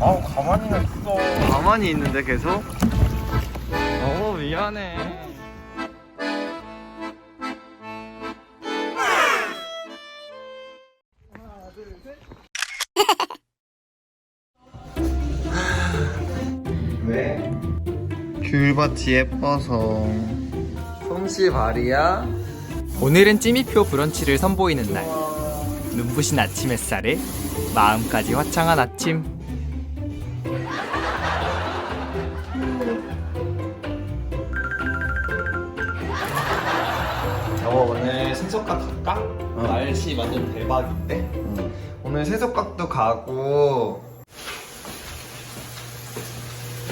아 가만히 있어. 가만히 있는데 계속? 어 미안해 왜? 귤밭이 예뻐서 솜씨 발이야? 오늘은 찜이표 브런치를 선보이는 날. 눈부신 아침 햇살에 마음까지 화창한 아침. 여보 오늘 세석각 갈까? 날씨 완전 대박인데? 오늘 세석각도 가고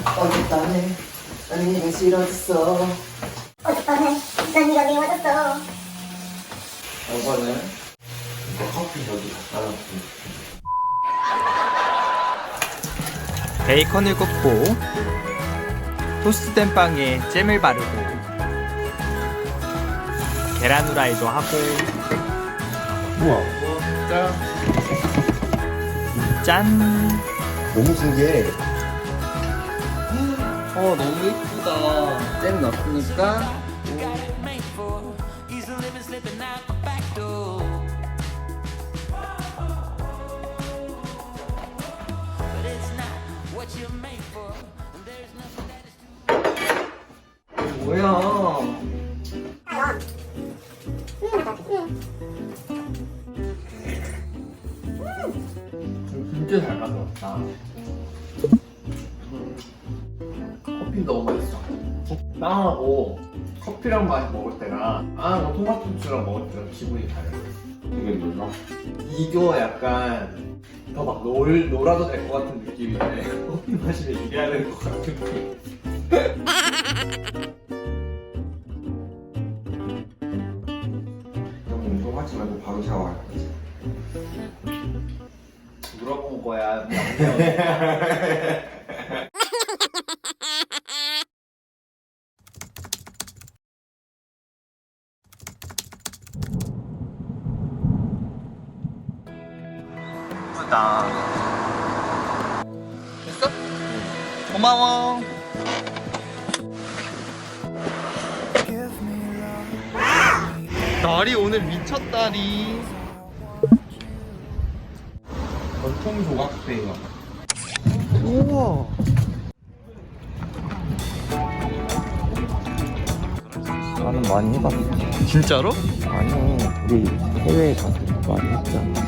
어젯밤에 난 네가 싫었어 어젯밤에 난 네가 미워졌어 여보는 이거 커피 여기 갖다 놓고 베이컨을 굽고 토스트된 빵에 잼을 바르고 계란 후라이도 하고 우와. 짠 너무 신기해. 어 너무 이쁘다 잼 넣었으니까 뭐야 너무 맛있어. 빵하고 커피랑 맛이 먹을 때랑 빵하고 토마토 주스랑 먹을 때랑 기분이 달라. 이게 뭐야? 이거 약간 더막 놀, 놀아도 될 것 같은 느낌인데 커피 마시면 이래야 되는 것 같은 느낌. 형 운동하지 말고 바로 샤워할 거지. 물어본 거야. 예쁘다. 됐어? 고마워. 날이 오늘 미쳤다리. 전통 조각배가. 우와. 많이 해봤어. 진짜로? 아니, 우리 해외에 가서 많이 했잖아.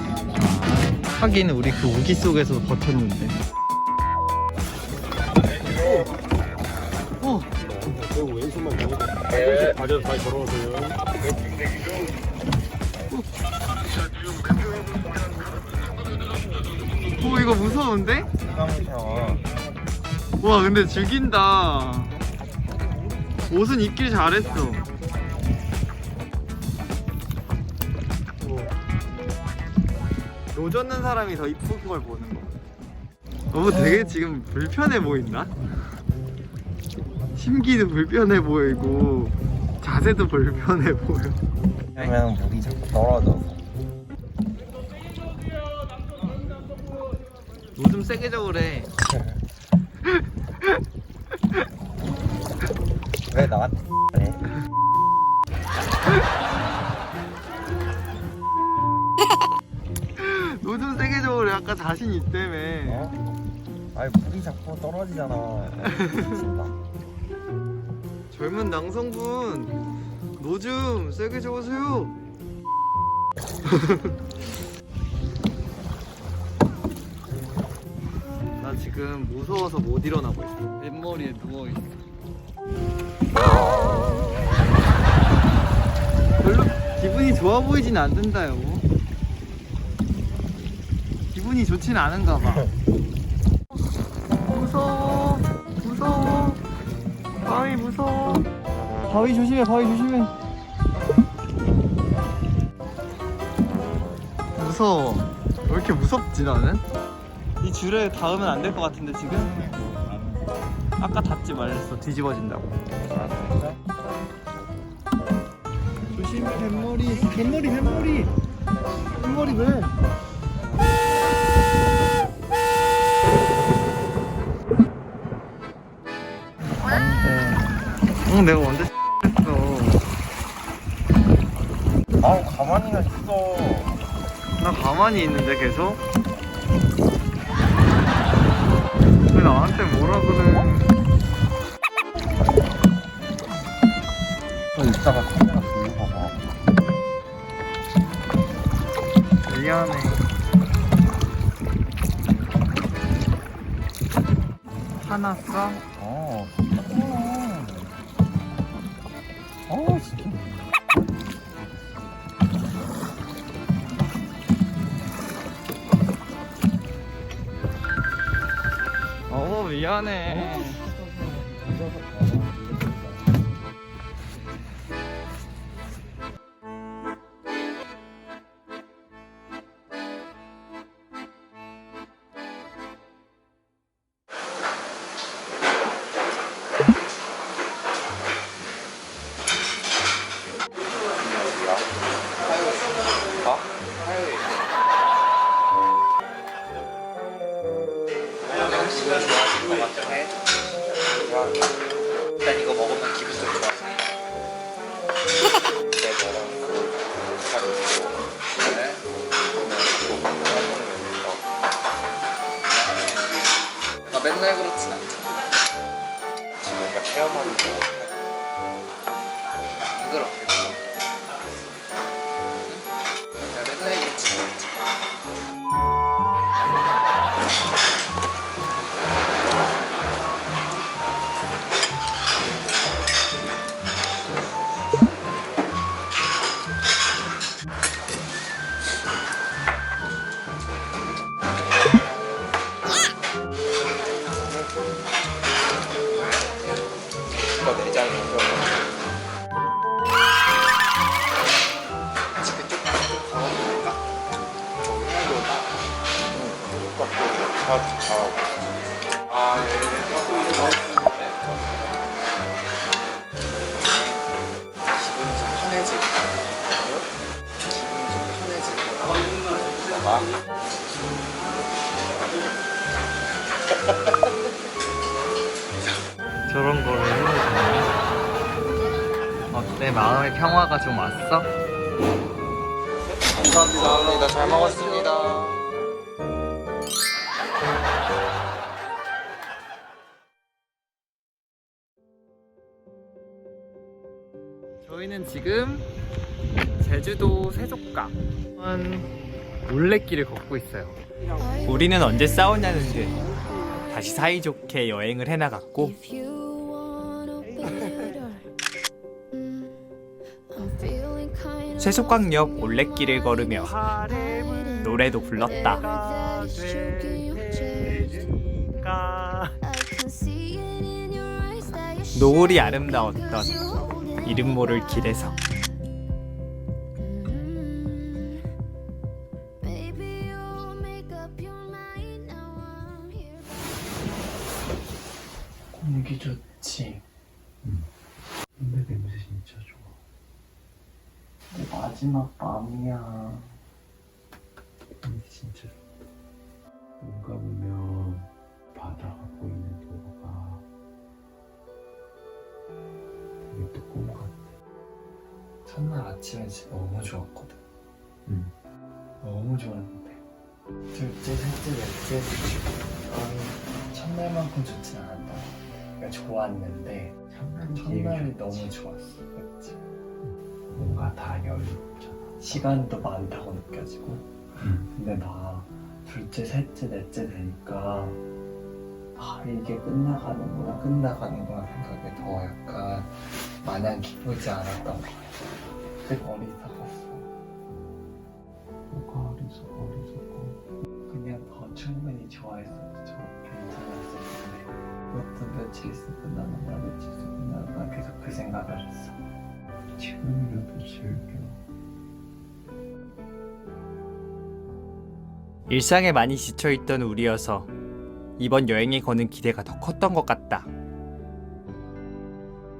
하긴 우리 그 우기 속에서 버텼는데. 어. 가져서 다시 걸어오세요. 어 이거 무서운데? 와 근데 죽인다. 옷은 입길 잘했어. 노젓는 사람이 더 이쁜 걸 보는 거. 너무 되게 지금 불편해 보인다. 심기도 불편해 보이고 자세도 불편해 보여. 그러면 물이 자꾸 떨어져서. 요즘 세게 저으래. 왜 나한테 아까 자신 있다며. 어? 아니 물이 자꾸 떨어지잖아. 젊은 남성분 노즘 세게 적으세요 나 지금 무서워서 못 일어나고 있어 맨머리에 누워있어 별로 기분이 좋아 보이진 않는다 여 보 기분이 좋진 않은가 봐 무서워 무서워 바위 무서워. 바위 조심해, 바위 조심해. 무서워. 왜 이렇게 무섭지 나는? 이 줄에 닿으면 안 될 것 같은데 지금? 아까 닿지 말랬어. 뒤집어진다고. 조심해, 뱃머리. 뱃머리, 뱃머리. 흰머리네. 응 내가 언제 했어 아 가만히나 있어. 나 가만히 있는데 계속 왜 나한테 뭐라 그래 또 이따가 카메라 돌려봐 봐. 미안해 화났어? 어. 어 진짜. 어 미안해 일 아. 저런 거를 되나? 어때 마음의 평화가 좀 왔어? 감사합니다. 잘 먹었습니다. 저희는 지금 제주도 세족강 올레길을 걷고 있어요. 우리는 언제 싸웠냐는 듯 다시 사이좋게 여행을 해나갔고. 세속강역 올레길을 걸으며 노래도 불렀다. 노을이 아름다웠던 이름 모를 길에서 근데 냄새 진짜 좋아. 내 마지막 밤이야. 냄새 진짜 좋다. 눈 감으면 바다가 보이는 도로가 되게 또꿈 같아. 첫날 아침에 진짜 너무 좋았거든. 응. 너무 좋았는데. 둘째, 셋째, 넷째, 아니 첫날만큼 좋진 않았다. 그러니까 좋았는데 첫날이 너무 좋았어. 그치? 뭔가 다 여유롭잖아. 시간도 많다고 느껴지고. 응. 근데 막 둘째, 셋째, 넷째 되니까 아 이게 끝나가는구나, 끝나가는구나 생각에 더 약간 마냥 기쁘지 않았던 거야. 되게 어리석었어. 뭐가 어리석어 어리석어. 그냥 더 충분히 좋아했어도 며칠 있어 끝나는구나 며칠 있어 끝나는구나 계속 그 생각을 했어 지금이라도 즐겨. 일상에 많이 지쳐있던 우리여서 이번 여행에 거는 기대가 더 컸던 것 같다.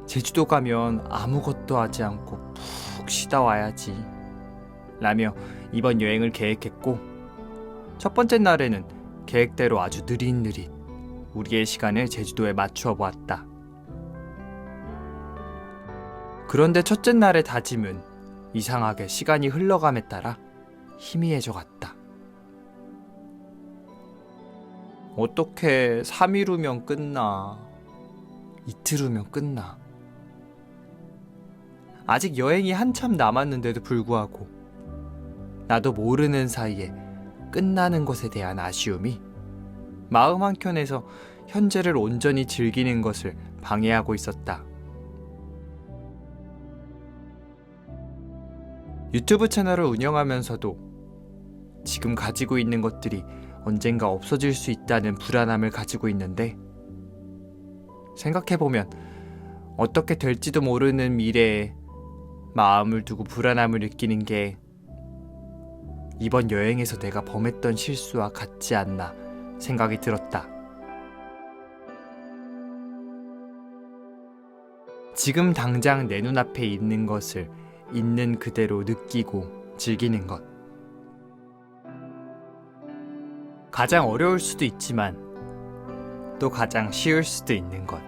제주도 가면 아무것도 하지 않고 푹 쉬다 와야지. 라며 이번 여행을 계획했고 첫 번째 날에는 계획대로 아주 느릿느릿 우리의 시간을 제주도에 맞추어 보았다. 그런데 첫째 날의 다짐은 이상하게 시간이 흘러감에 따라 희미해져 갔다. 어떻게 3일 후면 끝나? 이틀 후면 끝나? 아직 여행이 한참 남았는데도 불구하고 나도 모르는 사이에 끝나는 것에 대한 아쉬움이 마음 한켠에서 현재를 온전히 즐기는 것을 방해하고 있었다. 유튜브 채널을 운영하면서도 지금 가지고 있는 것들이 언젠가 없어질 수 있다는 불안함을 가지고 있는데 생각해보면 어떻게 될지도 모르는 미래에 마음을 두고 불안함을 느끼는 게 이번 여행에서 내가 범했던 실수와 같지 않나 생각이 들었다. 지금 당장 내 눈앞에 있는 것을 있는 그대로 느끼고 즐기는 것. 가장 어려울 수도 있지만 또 가장 쉬울 수도 있는 것.